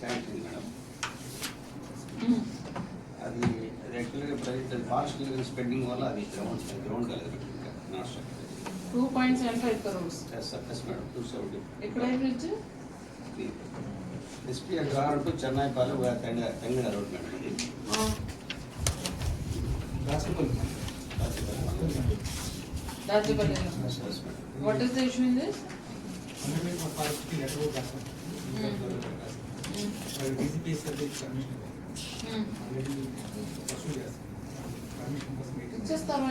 Sanction madam అది రెగ్యులర్గా private partial spending వల్ల అది గ్రౌండ్ గ్రౌండ్ కాలేదు మేడం ఇంకా not structure two point seven five crores S S madam two seventy ఎక్కడ bridge SPR garu to Chennaipalem తెంగ తెంగళ road madam ఇది Dachepalli S S madam what is the issue in this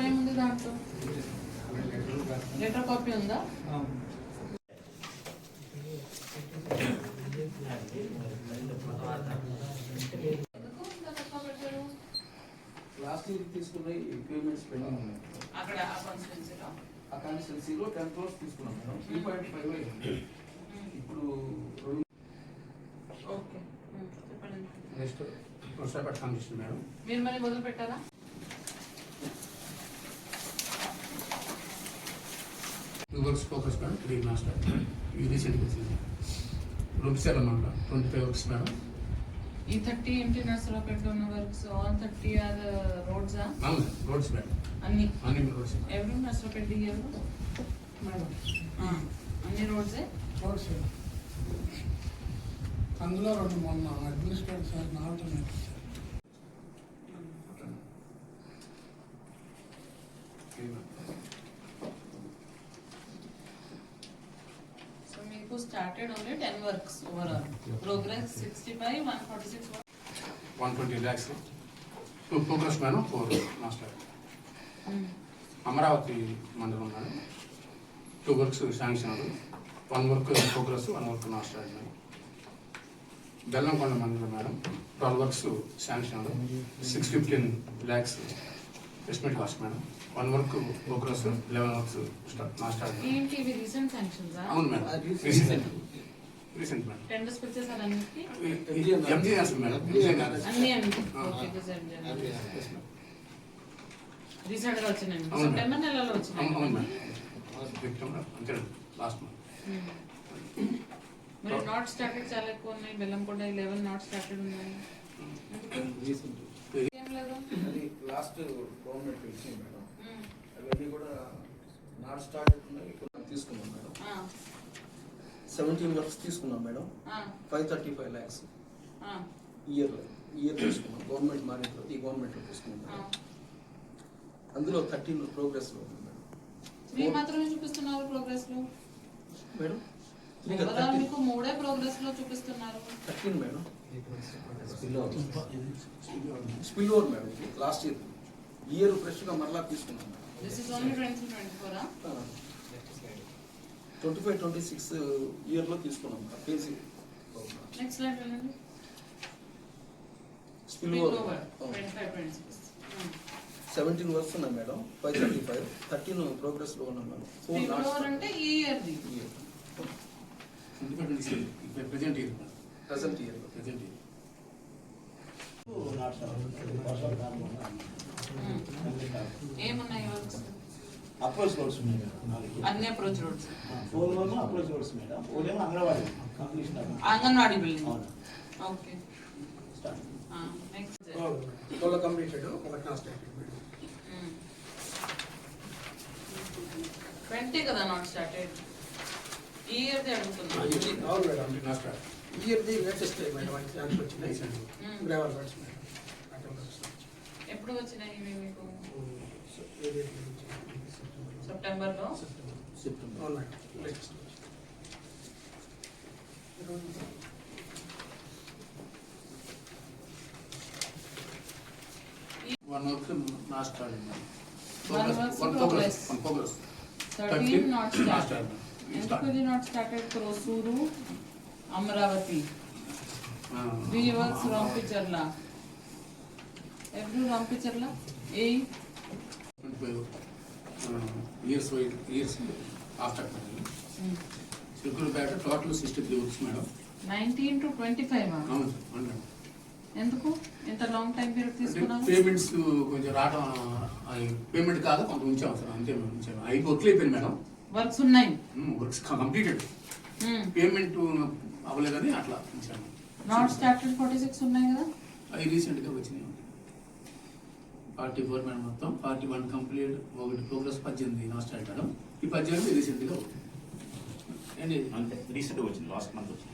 ఏముంది దాంట్లో? Letter copy ఉందా? Last year తీసుకున్న payments pending ఉన్నాయి అక్కడ ఆ కాన్స్టిట్యున్సీలో ఆ కాన్స్టిట్యున్సీలో టెన్ క్రోర్స్ తీసుకున్నాం మేడం. త్రీ పాయింట్ ఫైవ్ ఇప్పుడు okay. Next municipal commission madam. మీరు మళ్ళీ మొదలు పెట్టారా two works focus madam three master వచ్చింది రెండు సెల్ అనమాట ట్వంటీ ఫైవ్ వర్క్స్ మేడం ఈ థర్టీ ఎంటీ నర్సరావుపేటలో ఉన్న వర్క్స్ ఆల్ థర్టీ ఆర్ రోడ్సా అవును రోడ్స్ మేడం అన్ని? అన్ని రోడ్స్. ఎవరు నర్సరావుపేట దిగారు మేడం. అన్ని రోడ్సే? రోడ్స్. అందులో రెండు మొన్న అడ్మినిస్ట్రేటివ్ సార్ ఆల్టర్నేట్ సో మీకు started only ten works overall progress sixty five one forty six one twenty lakhs two progress madam four master Amaravati మండలం madam two works sanction one work progress one work master madam Bellamkonda మండలం madam. Twelve works sanction six fifteen lakhs estimate cost madam. One work progress eleven works master ఏంటి ఇవి recent sanctions? అవును madam. Recent. Recent. Madam. Tenders వచ్చేసారు అన్నిటికీ MGRS madam. రీసెంట్గా. September నెలలో వచ్చినాయి. అవును మేడం. Last month. మరి నాట్ స్టార్టెడ్ చాలా ఎక్కువ ఉన్నాయి. బెల్లంకొండ లెవెన్ నాట్ స్టార్టెడ్ ఉన్నాయి. అది లాస్ట్ గవర్నమెంట్ ఇచ్చింది మేడం. అవన్నీ కూడా నాట్ ఉన్నాయి. తీసుకున్నాం మేడం. ఆ, సెవెంటీన్ వర్క్స్ తీసుకున్నాం madam. Five thirty five lakhs ఆ, ఇయర్లో ఇయర్ తీసుకున్నాం. గవర్నమెంట్ మారిన ఈ గవర్నమెంట్లో తీసుకున్నాం. మేడం. అందులో థర్టీన్ ప్రోగ్రెస్లో ఉంది మేడం. త్రీ మాత్రమే చూపిస్తున్నారు ప్రోగ్రెస్లో? మేడం? మీకు మూడే ప్రోగ్రెస్లో చూపిస్తున్నారు? Thirteen madam. Spill over. Madam. Last year. Year ఫ్రెష్గా మరలా తీసుకున్నాం. This is only twenty twenty four twenty five twenty six ఇయర్లో తీసుకున్నాం. పేజీ నెక్స్ట్ స్లైడ్ వెళ్ళండి spill over. 25, 26. Hmm. Seventeen works ఉన్నాయి madam. Five thirty five. Thirteen ప్రోగ్రెస్లో ఉన్నాం madam. Four అంటే ఈ ఇయర్ది. Present year present year present year ఏమున్నాయి works approach roads madam అన్ని approach roads four one approach roads madam ఒకటేమో anganwadi completion. Anganwadi building okay start next twelve completed ఒకటి నా started twenty కదా not started ఈ ఇయర్ది అడుగుతున్నా అవును మేడం స్టార్ట్ ఇయర్ది లేటెస్ట్ మేడం? అది ఛాన్స్ వచ్చినాయి. గ్రావల్ రోడ్స్ మేడం ఎప్పుడు వచ్చినాయి ఇవి మీకు? నుంచి? సెప్టెంబర్లో సెప్టెంబర్. అవును మేడం లేటెస్ట్ వన్ వర్క్ నా start One work one progress. Progress one progress thirteen not start not started Krosuru Amaravati? Three works Rampicharla ఎవరు రాంపిచర్ల ఏ twenty five years years after Chilukurupeta total sixty three works madam nineteen to twenty five అవును sir అవును madam ఎందుకు? ఇంత long time period తీసుకున్నారు payments కొంచెం రావడం payment కాదు కొంత ఉంచాం సార్ అంతే మేడం ఉంచాము వర్క్లు అయిపోయింది మేడం వర్క్స్ ఉన్నాయి. Works completed. పేమెంట్ అవ్వలేదని అట్లా నాట్ స్టార్టెడ్ ఫార్టీ సిక్స్ ఉన్నాయి కదా? అవి రీసెంట్గా వచ్చినాయి. ఫార్టీ ఫోర్ మేడం మొత్తం. ఫార్టీ వన్ కంప్లీట్ ఒకటి ప్రోగ్రెస్ పద్దెనిమిది నా స్టార్ట్ మేడం. ఈ పద్దెనిమిది రీసెంట్గా అంతే. రీసెంట్గా వచ్చింది. లాస్ట్ మంత్ వచ్చింది.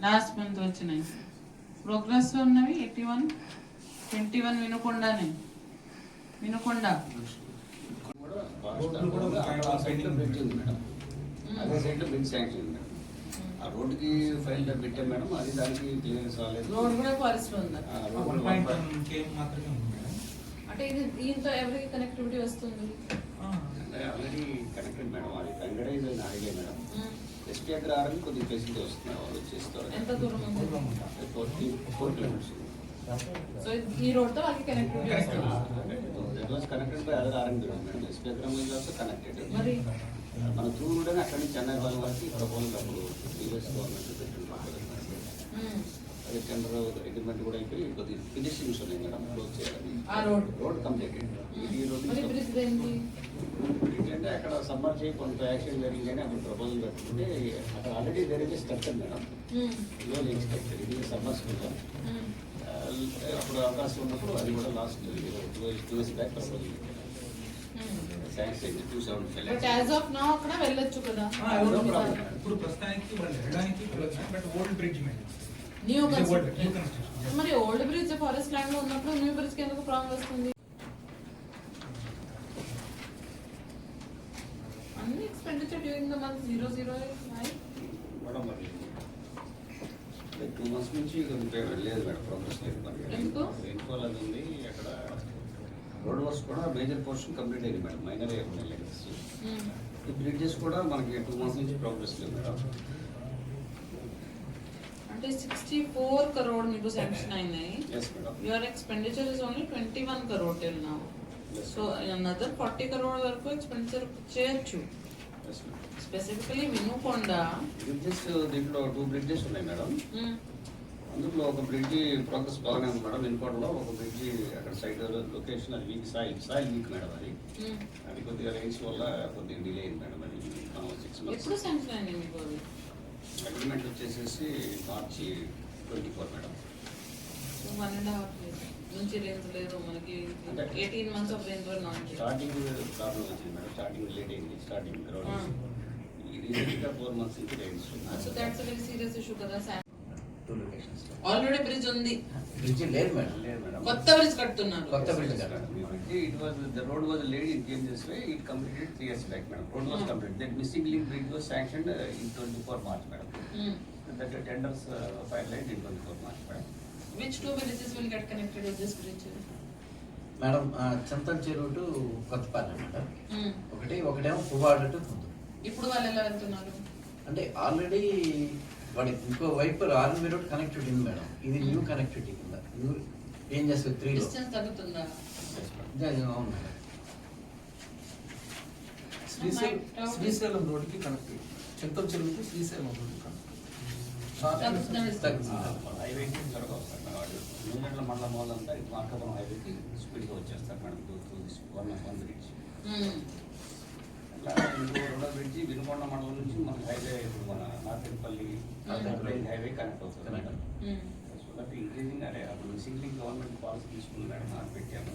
లాస్ట్ మంత్ వచ్చినాయి. ప్రోగ్రెస్ ఉన్నవి ఎయిటీ వన్ ట్వంటీ వన్ వినుకొండనే వినుకొండ. కూడా ఆ సైడ్లో మేడం అదే సైడ్లో శాంక్షన్ ఉంది మేడం ఆ రోడ్డుకి ఫైల్ పెట్టాం మేడం అది దానికి క్లియరెన్స్ రాలేదు రోడ్ కూడా ఫారెస్ట్ రోడ్ మాత్రమే ఉంది మేడం అంటే ఇది దీంతో ఎవరికి కనెక్టివిటీ వస్తుంది ఆల్రెడీ కనెక్టెడ్ మేడం అది కంగడైజ్ అని అడిగే మేడం ఎస్పీ దగ్గర కొద్దిగా ఫెసిలిటీ వస్తుంది వాళ్ళు వచ్చేస్తారు ఎంత దూరం ఫోర్ కిలోమీటర్స్ సో ఈ రోడ్ వాళ్ళకి కనెక్టివిటీ వస్తుంది. It was connected by other RM madam SP దగ్గర ఇస్ ఆల్సో కనెక్టెడ్ మన త్రూ కూడా అక్కడి నుంచి చెన్నై వాళ్ళ వరకు ప్రపోజల్ అప్పుడు ప్రీవియస్ గవర్నమెంట్ పెట్టిన అది టెండర్ అగ్రిమెంట్ కూడా అయిపోయి కొద్దిగా ఫినిషింగ్స్ ఉన్నాయి మేడం క్లోజ్ చేయాలని రోడ్. కంప్లీటెడ్ ఈ రోడ్ ఏంటంటే అక్కడ సమ్మర్ చేయి కొంత యాక్షన్ జరిగిందని అప్పుడు ప్రపోజల్ పెట్టుకుంటే అక్కడ ఆల్రెడీ వేరే స్ట్రక్చర్ మేడం. లేని స్ట్రక్చర్ ఇది సమ్మర్ స్కూల్. అప్పుడు అవకాశం ఉన్నప్పుడు అది కూడా last two years back proposal but as of నా అక్కడ వెళ్ళొచ్చు కదా. ఆ, ఎవరు ప్రాబ్లం ఇప్పుడు ప్రస్తుతానికి వాళ్ళు వెళ్ళడానికి వెళ్ళొచ్చు. But old bridge new construction construction. మరి ఓల్డ్ బ్రిడ్జ్ ఫారెస్ట్ ల్యాండ్లో ఉన్నప్పుడు న్యూ బ్రిడ్జ్కి ఎందుకు ప్రాబ్లం వస్తుంది? అన్ని expenditure during the month zero zero madam మరి టూ మంత్స్ నుంచి కొంచెం లేదు మేడం ప్రోగ్రెస్ లేదు మరి. అది ఉంది అక్కడ రోడ్ వర్క్స్ కూడా మేజర్ పోర్షన్ కంప్లీట్ అయింది మేడం మైనర్ ఉన్నాయి లెవెల్స్ ఈ బ్రిడ్జెస్ కూడా మనకి టూ మంత్స్ నుంచి ప్రోగ్రెస్ లేదు మేడం. అంటే సిక్స్టీ ఫోర్ కరోడ్ మీకు శాంక్షన్ అయినాయి. Your expenditure is only twenty one crore till now so another forty crore వరకు ఎక్స్పెండిచర్ చేయొచ్చు మేడం స్పెసిఫికలీ వినుకొండ బ్రిడ్జెస్ దీంట్లో టూ బ్రిడ్జెస్ ఉన్నాయి మేడం మ్మ్. అందులో ఒక బ్రిడ్జ్ ప్రోగ్రెస్ బాగానే ఉంది మేడం ఇన్కోటలో ఒక బ్రిడ్జ్ అక్కడ సైడ్ లొకేషన్ అది weak soil soil weak madam అది. మ్మ్. అది కొద్దిగా రైన్స్ వల్ల కొద్దిగా డిలే అయింది మేడం అది. సిక్స్ మంత్స్ అగ్రిమెంట్ వచ్చేసేసి March twenty four madam one and half నుంచి రేంజ్ లేదు మనకి అంటే- ఎయిటీన్ మంత్స్ ఆఫ్ రేంజ్ వర్ నాట్ స్టార్టింగ్ ప్రాబ్లం వచ్చింది మేడం స్టార్టింగ్ లేట్ అయింది స్టార్టింగ్ Ah. గ్రౌండ్ ఈ రీసెంట్గా ఫోర్ మంత్స్ నుంచి rains so that's very serious issue కదా టూ లొకేషన్స్ ఆల్రెడీ బ్రిడ్జ్ ఉంది బ్రిడ్జ్ లేదు మేడం లేదు మేడం కొత్త బ్రిడ్జ్ కడుతున్నారు కొత్త bridge కదా. It was, the road was laid in came this way, it completed three years back, madam. Road was Hmm. completed. That missing link bridge was sanctioned uh, in twenty-four March, madam. Hmm. That the tenders uh, finalized which two villages will get connected with this bridge madam Chintan Cheruvu to Kothapalli మ్మ్. ఒకటి ఒకటేమో Puvvada to Kundu ఇప్పుడు వాళ్ళు ఎలా వెళ్తున్నారు అంటే already వాడి ఇంకో వైపు ఆర్మీ రోడ్ కనెక్టివిటీ ఉంది మేడం ఇది న్యూ కనెక్టివిటీ కింద న్యూ ఏం చేస్తుంది త్రీలో డిస్టెన్స్ తగ్గుతుందా Yes, madam. అవును మేడం శ్రీశైలం శ్రీశైలం రోడ్డుకి కనెక్ట్ చింతం చెరువుకి శ్రీశైలం రోడ్డు కనెక్ట్ తగ్గుతుందా. Uh, కి. వాళ్ళు నూనెట్ల మండలం వాళ్ళంతా మార్కాపురం highway కి speed గా వచ్చేస్తారు madam, this one of one bridge. మ్మ్. అట్లా ఇంకో రెండో బ్రిడ్జి వినుకొండ మండలం నుంచి మన హైవే ఇప్పుడు మన నార్కెట్పల్లి. హైవే కనెక్ట్ అవుతుంది మేడం. సో దట్ ఇంక్రీజింగ్ అదే అప్పుడు సింగిల్ గవర్నమెంట్ పాలసీ తీసుకుని మేడం అని పెట్టాము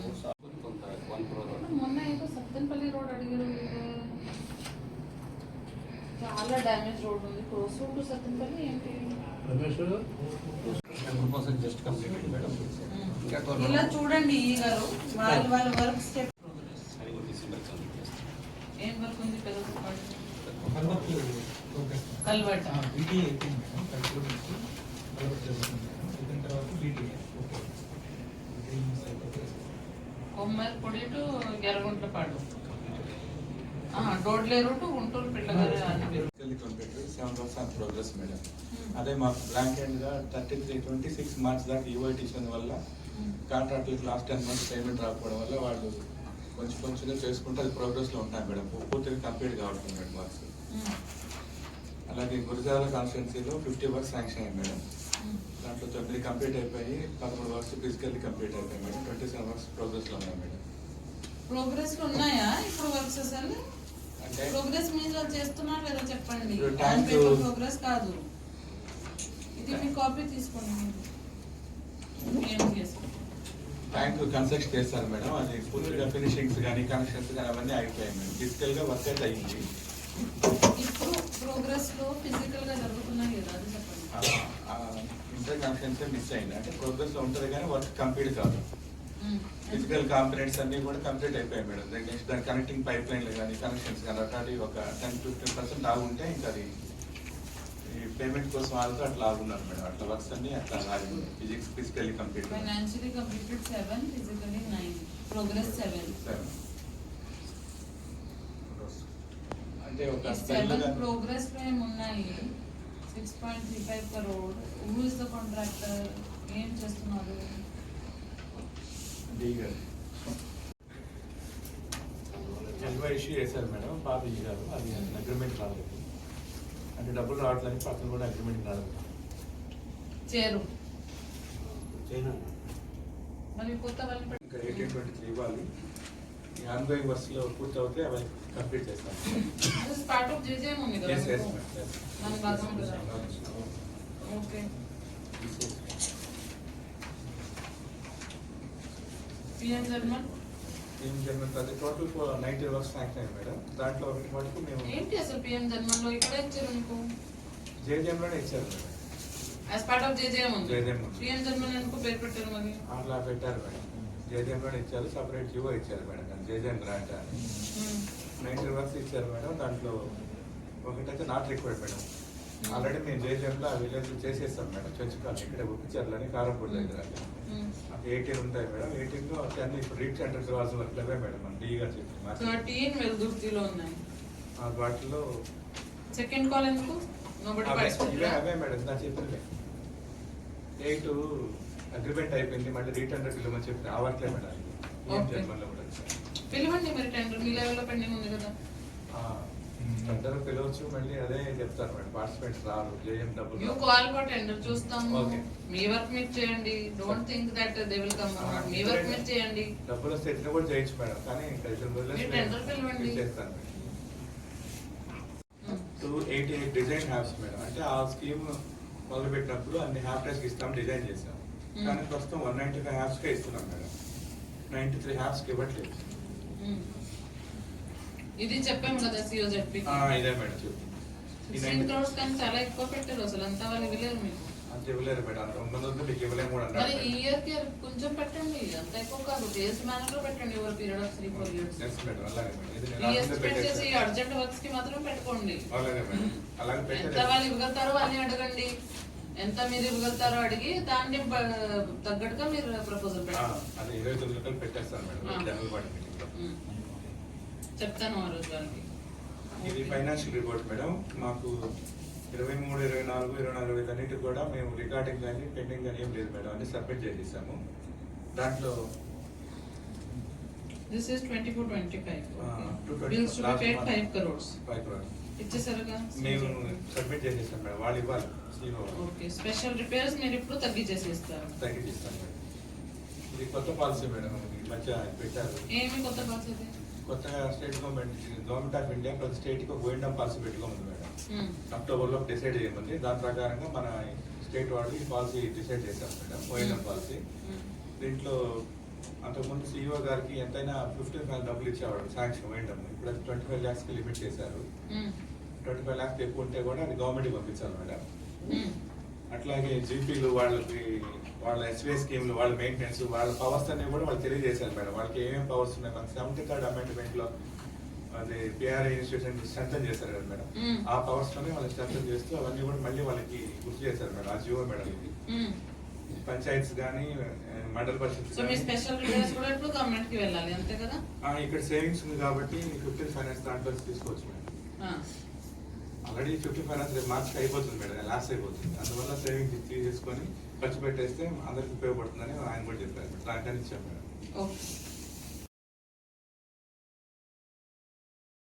రోడ్స్ కొంత వన్ క్రోర్ మొన్న ఏదో సత్తెనపల్లి రోడ్ అడిగారు. చాలా డ్యామేజ్ రోడ్ ఉంది క్రోస్ రోడ్ టు సత్తెనపల్లి ఏంటి జస్ట్ కంప్లీట్ మేడం ఇలా చూడండి ఈ గారు. వాళ్ళ వాళ్ళ వర్క్ స్టెప్. ఏం వర్క్ ఉంది కల్వర్టు కొమ్మల్ పొడి టు ఎర్రగుంట్లపాడు డోడ్లేరు టు గుంటూరు పిల్లగారు అని సెవెన్ పర్సెంట్ ప్రోగ్రెస్ మేడం అదే మాకు blank హ్యాండ్గా thirty three twenty six marks దాకా ఈవైటీషన్ వల్ల కాంట్రాక్ట్లకు లాస్ట్ టెన్ మంత్స్ పేమెంట్ రాకపోవడం వల్ల వాళ్ళు కొంచెం కొంచెంగా చేసుకుంటే అది ప్రోగ్రెస్లో ఉంటాయి మేడం పూర్తిగా కంప్లీట్ కావట్లేదు మేడం మార్క్స్ అలాగే గురజాల కాన్స్టిట్యున్సీలో ఫిఫ్టీ వర్క్స్ శాంక్షన్ అయ్యాయి మేడం దాంట్లో తొమ్మిది కంప్లీట్ అయిపోయి పదమూడు వర్క్స్ ఫిజికల్లీ కంప్లీట్ అయిపోయాయి మేడం ట్వంటీ సెవెన్ వర్క్స్ ప్రోగ్రెస్లో ఉన్నాయి మేడం ప్రోగ్రెస్లో ఉన్నాయా ఇప్పుడు వర్క్స్ అసలు? ప్రోగ్రెస్ మీన్స్ వాళ్ళు చేస్తున్నారు లేదా చెప్పండి. ప్రోగ్రెస్ కాదు. ఇది మీ కాపీ తీసుకోండి. ట్యాంక్ కన్స్ట్రక్షన్ చేస్తారు మేడం. అది పూర్తిగా ఫినిషింగ్స్ కానీ కనెక్షన్స్ కానీ అవన్నీ అయిపోయాయి మేడం. ఫిజికల్గా వర్క్ అయితే అయ్యింది ఇప్పుడు ప్రోగ్రెస్లో ఫిజికల్గా జరుగుతున్నాయి కదా అది చెప్పండి. ఇంటర్ కనెక్షన్స్ మిస్ అయింది. అంటే ప్రోగ్రెస్లో ఉంటుంది కానీ వర్క్ కంప్లీట్ కాదు. ఫిజికల్ కాంపనెంట్స్ అన్ని కూడా కంప్లీట్ అయిపోయాయి మేడం. దాని నెక్స్ట్ దాని కనెక్టింగ్ పైప్ లైన్లు కానీ కనెక్షన్స్ కానీ అట్లాంటి ఒక టెన్ ఫిఫ్టీన్ పర్సెంట్ ఆగుంటే ఇంకా అది ఈ పేమెంట్ కోసం ఆగుతూ అట్లా ఆగున్నారు మేడం. అట్లా వర్క్స్ అన్ని అట్లా ఆగి physics physically complete financially completed seven physically nine progress seven అంటే ఒక సెవెన్ ప్రోగ్రెస్లో ఏమున్నాయి six point three five crore who is the contractor ఏం చేస్తున్నారు? ఎల్వై ఇష్యూ చేశారు మేడం పాత గారు అది అగ్రిమెంట్ రాలేదు. అంటే డబ్బులు రావట్లని పక్కన కూడా అగ్రిమెంట్ రాలేదు. చేరు. ఇంకా ఎయిటీన్ ట్వంటీ త్రీ ఇవ్వాలి. ఈ ఆన్గోయింగ్ వర్క్స్లో పూర్తి అవుతే అవి కంప్లీట్ చేస్తాం. అది పార్ట్ ఆఫ్ జేజేఎం ఉంది కదా ఎస్ ఎస్ మీకు? దాని భాగం కదా ఓకే పిఎం జర్మన్ ఏం జర్మన్ అది టోటల్ నైన్టీ వర్క్స్ శాంక్షన్ అయ్యాయి మేడం. దాంట్లో ఒకటి మటుకు మేము ఏంటి అసలు పిఎం జర్మన్లో ఇక్కడ ఇచ్చారు మీకు? జేజేఎంలోనే ఇచ్చారు madam. As part of JJM ఉంది. ఉంది. పిఎం జర్మన్ ఎందుకు పేరు పెట్టారు మరి? అట్లా పెట్టారు మేడం. జేజేఎంలోనే ఇచ్చారు. సపరేట్ జివో ఇచ్చారు మేడం జేజేఎం గ్రాంట్ అని. ఉమ్. నైన్టీ వర్క్స్ ఇచ్చారు మేడం. దాంట్లో ఒకటైతే నాట్ రిక్వైర్డ్ మేడం. ఆల్రెడీ మేము జేజేఎంలో ఆ విలేజ్ చేసేస్తాం మేడం. చర్చ్ కాలనీ ఇక్కడ ఒప్పించారులని కారంపూడి దగ్గర ఉమ్. ఎయిటీన్ ఉంటాయి మేడం. ఎయిటీన్లో అన్ని ఇప్పుడు రీచ్ సెంటర్ కావాల్సిన వర్క్ లేవే మేడం. మన డీ గారు చెప్పి థర్టీన్ వెల్దుర్తిలో ఉన్నాయి. వాటిలో సెకండ్ కాల్ ఎందుకు? ఇవే అవే మేడం. నా చెప్పింది ఎయిట్ అగ్రిమెంట్ అయిపోయింది. మళ్ళీ రీటెండర్ పిల్లమని చెప్పి రావట్లే మేడం. ఏం. జన్మల్లో కూడా. పిలవండి మరి టెండర్. మీ లెవెల్లో పెండింగ్ ఉంది కదా. అందరూ పిలవచ్చు మళ్ళీ అదే చెప్తారు మేడం. పార్టిసిపెంట్స్ రారు. జేఎం యూ డబ్బులు కాల్ ఫర్ టెండర్ చూస్తాము. Okay. మీ వర్క్ మీరు చేయండి. Don't think that they will come me work మీరు చేయండి. డబ్బులు వస్తే ఎట్లా కూడా చేయొచ్చు మేడం. కానీ వదిలేసి మీరు tender పిలవండి. చేస్తాను. టూ ఎయిటీ ఎయిట్ డిజైన్ హ్యాప్స్ మేడం. అంటే ఆ స్కీమ్ మొదలు పెట్టినప్పుడు అన్ని హ్యాప్ డేస్కి ఇస్తాం డిజైన్ చేసాం Hmm. కానీ ప్రస్తుతం వన్ నైన్టీ ఫైవ్ హ్యాప్స్కే ఇస్తున్నాం మేడం. నైన్టీ త్రీ హ్యాప్స్కి ఇవ్వట్లేదు. ఉమ్. ఇది చెప్పాము కదా సిఓజెడ్పి ఇదే మేడం చెప్పు ఈ సిక్స్టీన్ 90 క్రోర్స్ కానీ చాలా ఎక్కువ పెట్టారు అసలు అంతా వాళ్ళు ఇవ్వలేరు మీకు. అంత ఇవ్వలేరు మేడం అంత మీకు ఇవ్వలేము కూడా మరి ఈ ఇయర్కి కొంచెం పెట్టండి అంత ఎక్కువ కాదు. డేస్లో పెట్టండి over period of three four years yes madam అలాగే మేడం. ఇది నేను పెట్టేస్తాను. అర్జెంట్ వర్క్స్కి మాత్రం పెట్టుకోండి. అలాగే మేడం అలాగే ఎంత పెట్టేది వాళ్ళు ఇవ్వగలుగుతారో వాళ్ళని అడగండి. ఎంత మీరు ఇవ్వగలుగుతారో అడిగి దాన్ని తగ్గట్టుగా మీరు ప్రపోజల్ పెట్టండి. అది ఇరవై తొమ్మిది పెట్టేస్తాను మేడం. జనరల్ బాడీ మీటింగ్లో ఉమ్. చెప్తాను ఆ రోజు వాళ్ళకి ఇది ఫైనాన్షియల్ రిపోర్ట్ మేడం. మాకు ఇరవై మూడు ఇరవై నాలుగు ఇరవై నాలుగు వీటన్నిటి కూడా మేము రికార్డింగ్ కానీ పెండింగ్ కానీ ఏం లేదు మేడం. అన్ని సబ్మిట్ చేసేసాము. దాంట్లో this is twenty four twenty five bills two. Five crores five crores ఇచ్చేసారుగా? మేము సబ్మిట్ చేసేసాం మేడం. వాళ్ళు ఇవ్వాలి. ఓకే స్పెషల్ రిపేర్స్ మీరు ఇప్పుడు తగ్గించేసి ఇస్తారు తగ్గించిస్తాం మేడం. ఇది కొత్త పాలసీ మేడం. ఈ మధ్య పెట్టారు. ఏమి కొత్త ఇది కొత్తగా state government government of India ప్రతి స్టేట్కి ఒక గోయిండా పాలసీ పెట్టుకోమంది మేడం. అక్టోబర్లో డిసైడ్ చేయమంది. దాని ప్రకారంగా మన స్టేట్ వాళ్ళు ఈ పాలసీ డిసైడ్ చేశారు madam. O N M policy. దీంట్లో అంతకుముందు సీఈఓ గారికి ఎంతైనా ఫిఫ్టీన్ ఫైవ్ డబ్బులు ఇచ్చేవాడు శాంక్షన్ ఓఎన్ఎం ఇప్పుడు ట్వంటీ ఫైవ్ ల్యాక్స్కి లిమిట్ చేశారు. ట్వంటీ ఫైవ్ ల్యాక్స్ ఎక్కువ ఉంటే కూడా అది గవర్నమెంట్కి పంపించాలి మేడం. అట్లాగే జీపీలు వాళ్ళకి వాళ్ళ ఎస్వే స్కీమ్లు వాళ్ళ మెయింటెనెన్స్ వాళ్ళ పవర్స్ అన్ని కూడా వాళ్ళు తెలియజేశారు మేడం. వాళ్ళకి ఏమేమి పవర్స్ ఉన్నాయి? మనకి సెవెంటీ థర్డ్ అమెండ్మెంట్లో అది పిఆర్ఐ ఇన్స్టిట్యూషన్ స్ట్రెంథన్ చేశారు కదా మేడం. ఆ పవర్స్లోనే వాళ్ళు స్ట్రెంథన్ చేస్తూ అవన్నీ కూడా మళ్ళీ వాళ్ళకి గుర్తు చేశారు మేడం. ఆ జియో మేడం ఇది. పంచాయత్స్ కానీ మండల పరిషత్ ఇక్కడ సేవింగ్స్ ఉంది కాబట్టి ఫిఫ్టీన్ ఫైనాన్స్ దాంట్లో తీసుకోవచ్చు మేడం. ఆల్రెడీ ఫిఫ్టీన్ ఫైనాన్స్ రేపు మార్చికి అయిపోతుంది మేడం లాస్ట్ అయిపోతుంది. అందువల్ల సేవింగ్స్ తీసేసుకొని ఖర్చు పెట్టేస్తే అందరికి ఉపయోగపడుతుందని ఆయన కూడా చెప్పారు. దానికని చెప్పారు. ఓకే.